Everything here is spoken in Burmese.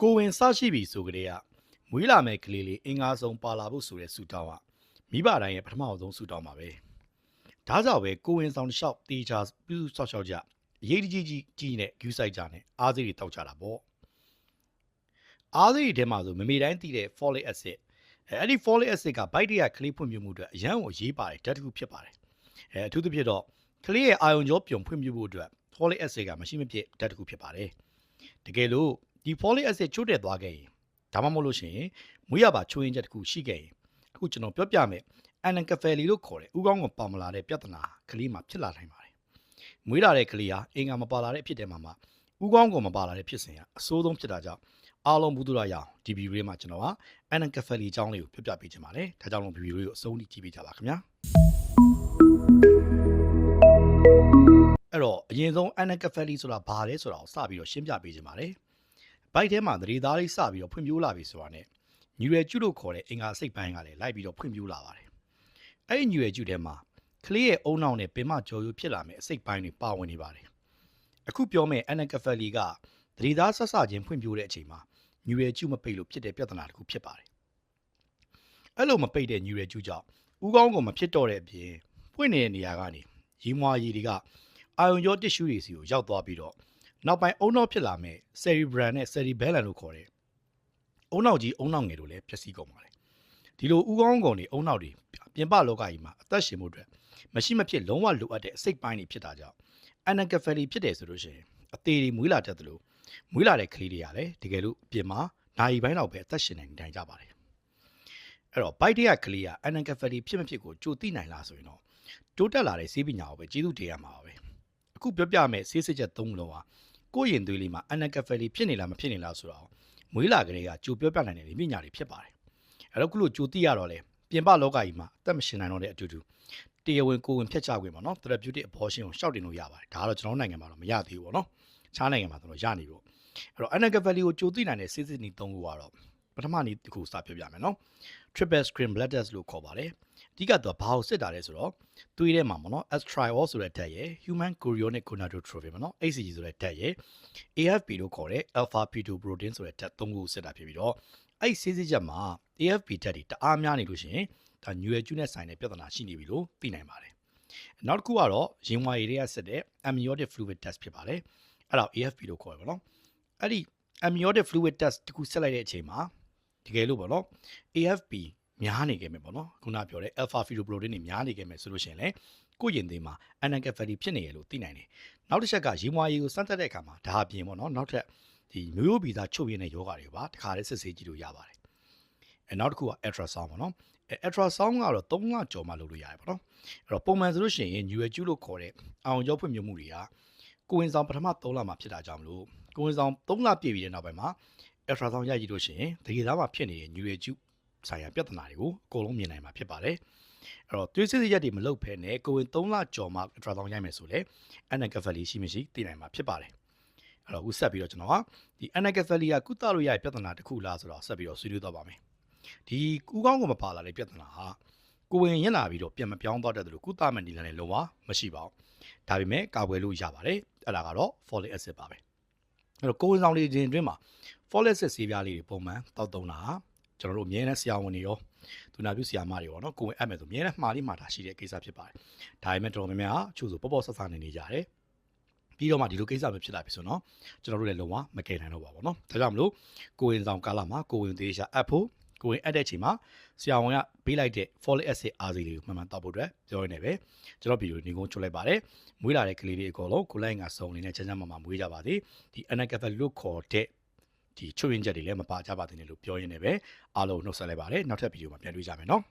ကိုဝင်စရှိပြီဆိုကြတဲ့ကမွေးလာမဲ့ကလေးလေးအင်္ဂါဆုံးပါလာဖို့ဆိုတဲ့ဆူတောင်းကမိဘတိုင်းရဲ့ပထမအဆုံးဆူတောင်းပါပဲဒါကြောင့်ပဲကိုဝင်ဆောင်တစ်လျှောက်တေချာပြုစုဆောက်ရှောက်ကြအရေးတကြီးကြီးကြီးနဲ့ဂူးဆိုင်ကြနဲ့အားစိတွေတောက်ကြတာပေါ့အားစိတွေထဲမှာဆိုမမေတိုင်းတည်တဲ့ folic acid အဲအဲ့ဒီ folic acid ကဗိုက်တရကလေးဖွံ့ဖြိုးမှုအတွက်အရန်ကိုရေးပါတယ်ဓာတ်တစ်ခုဖြစ်ပါတယ်အဲအထူးသဖြင့်တော့ကလေးရဲ့အာယုံကြောပြုံဖွံ့ဖြိုးဖို့အတွက် folic acid ကမရှိမဖြစ်ဓာတ်တစ်ခုဖြစ်ပါတယ်တကယ်လို့ ဒီ folic acid ချို့တဲ့သွားခဲ့ရင်ဒါမှမဟုတ်လို့ရှိရင်မွေးရပါချိုးရင်းချက်တစ်ခုရှိခဲ့ရင်အခုကျွန်တော်ပြောပြမယ် anencaphaly လို့ခေါ်တဲ့ဥကောင်းကိုပါမလာတဲ့ပြဿနာကလေးမှာဖြစ်လာနိုင်ပါတယ်မွေးလာတဲ့ကလေးဟာအင်္ဂါမပါလာတဲ့အဖြစ်တဲ့မှာမှာဥကောင်းကိုမပါလာတဲ့ဖြစ်စဉ်ကအဆိုးဆုံးဖြစ်တာကြောင့်အားလုံးဘူးသူရရအောင်ဒီဗီဒီယိုလေးမှာကျွန်တော်က anencaphaly အကြောင်းလေးကိုပြပြပေးချင်ပါတယ်ဒါကြောင့်လို့ဗီဒီယိုလေးကိုအဆုံးထိကြည့်ပေးကြပါခင်ဗျာအဲ့တော့အရင်ဆုံး anencaphaly ဆိုတာဘာလဲဆိုတာကိုစပြီးတော့ရှင်းပြပေးချင်ပါတယ် ဘိုက်ထဲမှာသတိသားလေးစပြီးတော့ဖွံ့ဖြိုးလာပြီဆိုတာနဲ့ညူရယ်ကျုလို့ခေါ်တဲ့အင်္ဂါစိတ်ပိုင်းကလည်းလိုက်ပြီးတော့ဖွံ့ဖြိုးလာပါတယ်အဲ့ဒီညူရယ်ကျုထဲမှာကလေးရဲ့အုံနောက်နဲ့ပင်မကြော်ရိုးဖြစ်လာမယ့်အစိတ်ပိုင်းတွေပါဝင်နေပါတယ်အခုပြောမယ့် anencaphaly ကသတိသားဆက်ဆချင်းဖွံ့ဖြိုးတဲ့အချိန်မှာညူရယ်ကျုမပိတ်လို့ဖြစ်တဲ့ပြဿနာတစ်ခုဖြစ်ပါတယ်အဲ့လိုမပိတ်တဲ့ညူရယ်ကျုကြောင့်ဥကောင်းကိုမဖြစ်တော့တဲ့အပြင်ပွင့်နေတဲ့နေရာကနေရီမွာရီတွေကအာယုံကြောတစ်ရှူးတွေစီကိုရောက်သွားပြီးတော့ နောက်ပိုင်းအုံနောက်ဖြစ်လာမဲ့ cerebral နဲ့ cerebellum လို့ခေါ်တဲ့အုံနောက်ကြီးအုံနောက်ငယ်တို့လည်းဖြစ်စီကုန်ပါတယ်ဒီလိုဥကောင်းကုန်တွေအုံနောက်တွေပြင်ပလောကကြီးမှာအသက်ရှင်မှုအတွက်မရှိမဖြစ်လုံးဝလိုအပ်တဲ့အစိတ်ပိုင်းတွေဖြစ်တာကြောင့် anencaphaly ဖြစ်တယ်ဆိုလို့ရှိရင်အသေးတွေမွေးလာတတ်တယ်လို့မွေးလာတဲ့ကလေးတွေကလည်းတကယ်လို့အပြင်မှာနိုင်ပိုင်းတော့ပဲအသက်ရှင်နေနိုင်ကြပါတယ်အဲ့တော့ bite ရဲ့ကလေးက anencaphaly ဖြစ်မဖြစ်ကိုကြိုသိနိုင်လားဆိုရင်တော့တိုးတက်လာတဲ့ဆေးပညာကိုပဲကျေးဇူးတင်ရမှာပါပဲအခုပြောပြမယ်ဆေးစစ်ချက်၃လုံးဟာ ကိုယ့်ရင်သွေးလေးမှာ anencaphaly ဖြစ်နေလားမဖြစ်နေလားဆိုတော့မွေးလာကလေးကကြိုပြောပြနိုင်တဲ့ပညာတွေဖြစ်ပါတယ်အဲ့တော့ခုလိုကြိုသိရတော့လေပြင်ပလောကကြီးမှာအသက်မရှင်နိုင်တော့တဲ့အတူတူတရားဝင်ကိုယ်ဝင်ဖြတ်ချခွင့်ပေါ့နော် therapeutic abortion ကိုရှောက်တင်လို့ရပါတယ်ဒါကတော့ကျွန်တော်နိုင်ငံမှာတော့မရသေးဘူးပေါ့နော်ခြားနိုင်ငံမှာတော့ရနေပြီပေါ့အဲ့တော့ anencaphaly ကိုကြိုသိနိုင်တဲ့ဆေးစစ်နည်း၃ခုကတော့ပထမနည်းတစ်ခုစပြပြမယ်နော် triple screen blood test လို့ခေါ်ပါတယ် အဓိကတော့ဘာကိုစစ်တာလဲဆိုတော့သွေးထဲမှာပေါ့နော် estriol ဆိုတဲ့ဓာတ်ရယ် human chorionic gonadotropin ပေါ့နော် HCG ဆိုတဲ့ဓာတ်ရယ် AFP လို့ခေါ်တဲ့ alpha fetoprotein ဆိုတဲ့ဓာတ်၃ခုကိုစစ်တာဖြစ်ပြီးတော့အဲ့ဒီဆေးစစ်ချက်မှာ AFP ဓာတ်တွေတအားများနေလို့ရှိရင်ဒါညွယ်ကျူးနဲ့ဆိုင်တဲ့ပြဿနာရှိနေပြီလို့သိနိုင်ပါတယ်နောက်တစ်ခုကတော့ရင်ဝါရည်တွေကစစ်တဲ့ amniotic fluid test ဖြစ်ပါတယ်အဲ့ဒါ AFP လို့ခေါ်ရပါတော့အဲ့ဒီ amniotic fluid test တခုဆက်လိုက်တဲ့အချိန်မှာတကယ်လို့ပေါ့နော် AFP များနေခဲ့မယ်ပေါ့နော်ခုနပြောတဲ့ alpha fetoprotein တွေများနေခဲ့မယ်ဆိုလို့ရှိရင်လေကိုယ့်ရင်သွေးမှာ anencaphaly ဖြစ်နေရလို့သိနိုင်တယ်နောက်တစ်ချက်ကရေမွာရည်ကိုစမ်းသပ်တဲ့အခါမှာဒါအပြင်ပေါ့နော်နောက်ထပ်ဒီမျိုးရိုးဗီဇချုပ်ရင်းတဲ့ယောဂတွေပါတခါတည်းစစ်ဆေးကြည့်လို့ရပါတယ်အဲနောက်တစ်ခုက ultrasound ပေါ့နော်အဲ ultrasound ကတော့3လကျော်မှလုပ်လို့ရတယ်ပေါ့နော်အဲ့တော့ပုံမှန်ဆိုလို့ရှိရင် UL ကျူးလို့ခေါ်တဲ့အောင်ကြောဖွံ့ဖြိုးမှုတွေကကိုဝင်ဆောင်ပထမ3လမှဖြစ်တာကြောင့်မလို့ကိုဝင်ဆောင်3လပြည့်ပြီးတဲ့နောက်ပိုင်းမှာ ultrasound ရိုက်ကြည့်လို့ရှိရင်တကယ်သားမှာဖြစ်နေတဲ့ UL ကျူး ဆိုင်ရာပြဿနာတွေကိုအကုန်လုံးမြင်နိုင်မှာဖြစ်ပါတယ်အဲ့တော့သွေးစစ်စစ်ရက်တွေမလုပ်ဖဲနဲ့ကိုဝင်3လကျော်မှ ultrasound ရိုက်မယ်ဆိုလေ anencaphaly ရှိမရှိသိနိုင်မှာဖြစ်ပါတယ်အဲ့တော့အခုဆက်ပြီးတော့ကျွန်တော်ဟာဒီ anencaphaly ကကုသလို့ရတဲ့ပြဿနာတစ်ခုလားဆိုတော့ဆက်ပြီးတော့ဆွေးနွေးတော့ပါမယ်ဒီကူကောင်းကိုမပါလာတဲ့ပြဿနာဟာကိုဝင်ရင်လာပြီးတော့ပြန်မပြောင်းသွားတတ်တယ်လို့ကုသမဲ့နည်းလမ်းနဲ့လုံးဝမရှိပါဘူးဒါပေမဲ့ကာကွယ်လို့ရပါတယ်အဲ့ဒါကတော့ folic acid ပါပဲအဲ့တော့ကိုဝင်ဆောင်လေးတင်အတွင်းမှာ folic acid ဆေးပြားလေးတွေပုံမှန်တောက်သုံးတာ ကျွန်တော်တို့အမြဲတမ်းဆရာဝန်တွေရောသူနာပြုဆရာမတွေရောနော်ကိုဝင်အပ်မယ်ဆိုအမြဲတမ်းမှားလေးမှားတာရှိတဲ့ကိစ္စဖြစ်ပါတယ်ဒါပေမဲ့တော်တော်များများအချို့ဆိုပေါ့ပေါ့ဆက်ဆက်နေနေကြတယ်ပြီးတော့မှဒီလိုကိစ္စမျိုးဖြစ်လာပြီဆိုတော့ကျွန်တော်တို့လည်းလုံးဝမကယ်နိုင်တော့ပါဘူးเนาะဒါကြောင့်မလို့ကိုဝင်ဆောင်ကာလမှာကိုဝင်သေးချာအပ်ဖို့ကိုဝင်အပ်တဲ့ချိန်မှာဆရာဝန်ကပေးလိုက်တဲ့ folic acid အားစီလေးကိုမှန်မှန်တောက်ဖို့အတွက်ပြောရနေပဲကျွန်တော်ဗီဒီယိုနေကုန်းချွတ်လိုက်ပါတယ်မွေးလာတဲ့ကလေးတွေအကုန်လုံးကိုလိုက်ငါစုံနေနဲ့ချမ်းချမ်းမာမာမွေးကြပါသေးဒီ anencaphaly လို့ခေါ်တဲ့ ဒီချွတ်ရင်ချက်တွေလည်းမပါကြပါသေးနဲ့လို့ပြောရင်းနဲ့ပဲအားလုံးနှုတ်ဆက်လိုက်ပါတယ်နောက်ထပ်ဗီဒီယိုမှာပြန်တွေ့ကြမယ်နော်